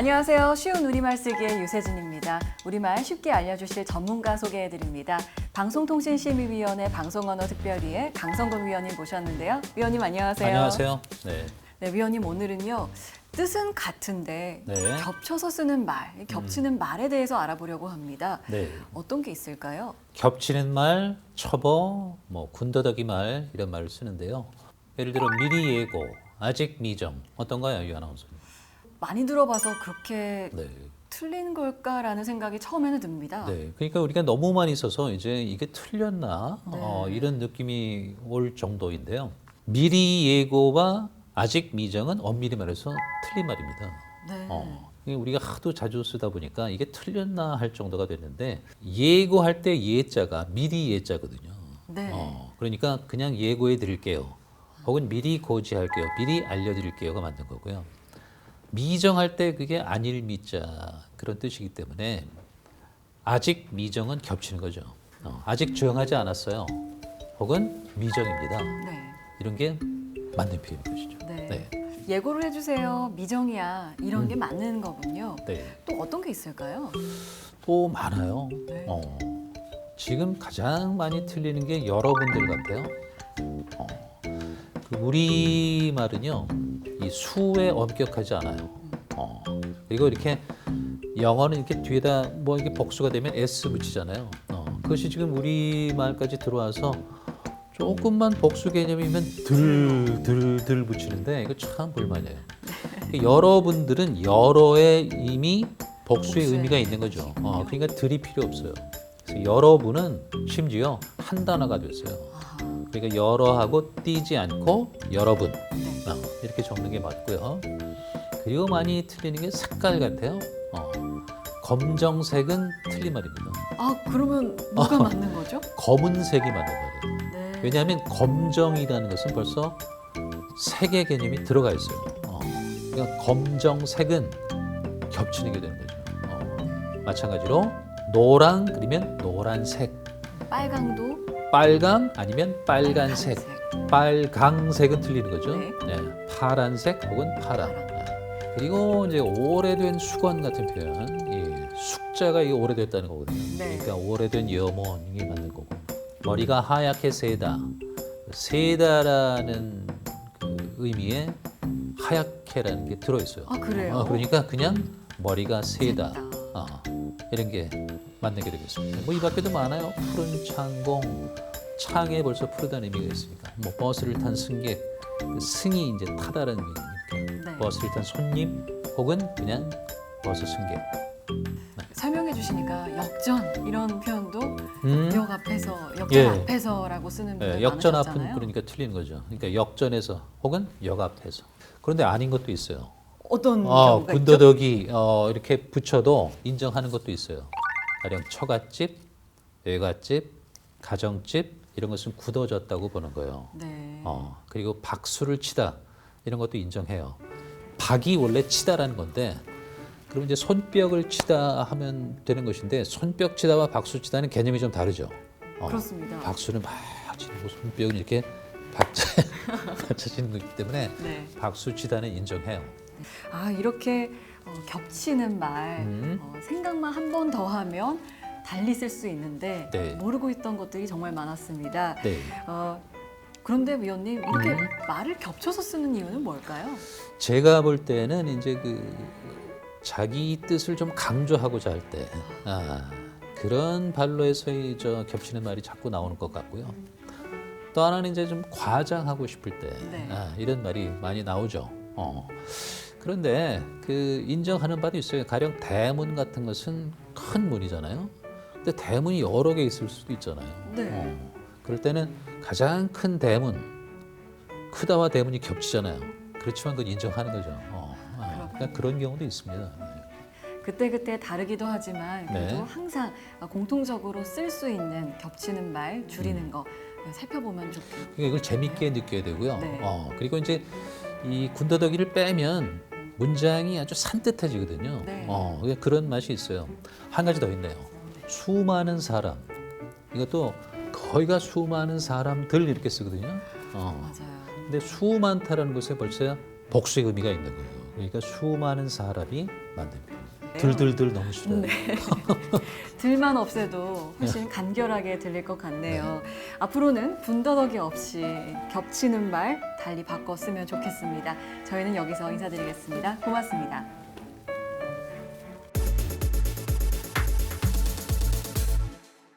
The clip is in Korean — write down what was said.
안녕하세요. 쉬운 우리말 쓰기의 유세진입니다. 우리말 쉽게 알려주실 전문가 소개해드립니다. 방송통신심의위원회 방송언어특별위의 강성근 위원님 모셨는데요. 위원님 안녕하세요. 안녕하세요. 네. 네, 위원님 오늘은요. 뜻은 같은데 네. 겹쳐서 쓰는 말, 겹치는 말에 대해서 알아보려고 합니다. 네. 어떤 게 있을까요? 겹치는 말, 첩어, 뭐 군더더기 말 이런 말을 쓰는데요. 예를 들어 미리 예고, 아직 미정 어떤가요, 유 아나운서님? 많이 들어봐서 그렇게 네. 틀린 걸까라는 생각이 처음에는 듭니다. 네. 그러니까 우리가 너무 많이 써서 이제 이게 틀렸나 네. 어, 이런 느낌이 올 정도인데요. 미리 예고와 아직 미정은 엄밀히 말해서 틀린 말입니다. 네. 어, 우리가 하도 자주 쓰다 보니까 이게 틀렸나 할 정도가 됐는데 예고할 때 예자가 미리 예자거든요. 네. 어, 그러니까 그냥 예고해 드릴게요. 혹은 미리 고지할게요. 미리 알려드릴게요가 맞는 거고요. 미정할 때 그게 아닐 미자 그런 뜻이기 때문에 아직 미정은 겹치는 거죠. 어, 아직 조용하지 않았어요. 혹은 미정입니다. 네. 이런 게 맞는 표현인 것이죠. 네. 네. 예고를 해주세요. 미정이야. 이런 음. 게 맞는 거군요. 네. 또 어떤 게 있을까요? 또 많아요. 네. 어, 지금 가장 많이 틀리는 게 여러분들 같아요. 어, 그 우리 말은요, 이 수에 엄격하지 않아요. 어, 그리고 이렇게 영어는 이렇게 뒤에다 뭐 이게 복수가 되면 s 붙이잖아요. 어, 그것이 지금 우리 말까지 들어와서 조금만 복수 개념이면 들, 들, 들 붙이는데 이거 참 불만이에요. 여러분들은 여러에 이미 복수의 복수의 의미가 있는 거죠. 어, 그러니까 들이 필요 없어요. 그래서 여러분은 심지어 한 단어가 됐어요. 아, 그러니까 여러하고 띄지 않고 여러분 네. 어, 이렇게 적는 게 맞고요. 그리고 많이 틀리는 게 색깔 같아요. 어, 검정색은 틀린 말입니다. 아 그러면 뭐가 어. 맞는 거죠? 검은색이 맞는 말이에요. 네. 왜냐하면 검정이라는 것은 벌써 색의 개념이 들어가 있어요. 어, 그러니까 검정색은 겹치는 게 되는 거죠. 어, 마찬가지로 노랑 그리면 노란색, 빨강도 빨강 아니면 빨간색. 빨강색은 틀리는 거죠. 네. 네, 파란색 혹은 파랑. 네. 그리고 이제 오래된 수건 같은 표현, 이 숙자가 이게 오래됐다는 거거든요. 네. 그러니까 오래된 염원이 맞는 거고 머리가 하얗게 세다, 세다라는 그 의미의 하얗게라는 게 들어 있어요. 아 그래요? 어, 그러니까 그냥 머리가 세다. 세다. 어, 이런 게 맞는 게 되겠습니다. 뭐 이 밖에도 많아요. 푸른 창공, 창에 벌써 푸르다는 의미가 있으니까. 뭐 버스를 탄 승객, 그 승이 이제 타다라는 의미. 네. 버스를 탄 손님 혹은 그냥 버스 승객. 설명해 주시니까 역전 이런 표현도 음, 역 앞에서 역전 예. 앞에서라고 쓰는 분들 예, 역전 앞은 많으셨잖아요. 그러니까 틀리는 거죠. 그러니까 역전에서 혹은 역 앞에서. 그런데 아닌 것도 있어요. 어떤 어, 경우가? 군더더기 어, 이렇게 붙여도 인정하는 것도 있어요. 가령 처갓집, 외갓집, 가정집 이런 것은 굳어졌다고 보는 거예요. 네. 어, 그리고 박수를 치다 이런 것도 인정해요. 박이 원래 치다라는 건데 그럼 이제 손뼉을 치다 하면 되는 것인데 손뼉 치다와 박수 치다는 개념이 좀 다르죠. 어, 그렇습니다. 박수는 막 치고 손뼉은 이렇게 박자 받쳐지는 거기 때문에 네. 박수 치다는 인정해요. 아 이렇게 어, 겹치는 말 음. 어, 생각만 한 번 더 하면 달리 쓸 수 있는데 네. 모르고 있던 것들이 정말 많았습니다. 네. 어, 그런데 위원님 이렇게 음. 말을 겹쳐서 쓰는 이유는 뭘까요? 제가 볼 때는 이제 그 자기 뜻을 좀 강조하고자 할 때 아, 그런 발로에서의 저 겹치는 말이 자꾸 나오는 것 같고요. 또 하나는 이제 좀 과장하고 싶을 때 네. 아, 이런 말이 많이 나오죠. 어. 그런데 그 인정하는 바도 있어요. 가령 대문 같은 것은 큰 문이잖아요. 근데 대문이 여러 개 있을 수도 있잖아요. 네. 어. 그럴 때는 가장 큰 대문, 크다와 대문이 겹치잖아요. 그렇지만 그건 인정하는 거죠. 어. 아, 그러니까 그런 경우도 있습니다. 그때 그때 다르기도 하지만 그래도 네. 항상 공통적으로 쓸 수 있는 겹치는 말 줄이는 거 살펴보면 좋겠네요. 그러니까 이걸 재밌게 느껴야 되고요. 네. 어, 그리고 이제 이 군더더기를 빼면 문장이 아주 산뜻해지거든요. 네. 어, 그런 맛이 있어요. 한 가지 더 있네요. 수많은 사람. 이것도 거의가 수많은 사람들 이렇게 쓰거든요. 어. 맞아요. 근데 수 많다라는 것에 벌써 복수의 의미가 있는 거예요. 그러니까 수많은 사람이 만든 표현. 네. 들들들 너무 싫어요. 들만 없애도 훨씬 간결하게 들릴 것 같네요. 앞으로는 분더덕이 없이 겹치는 말 달리 바꿔 쓰면 좋겠습니다. 저희는 여기서 인사드리겠습니다. 고맙습니다.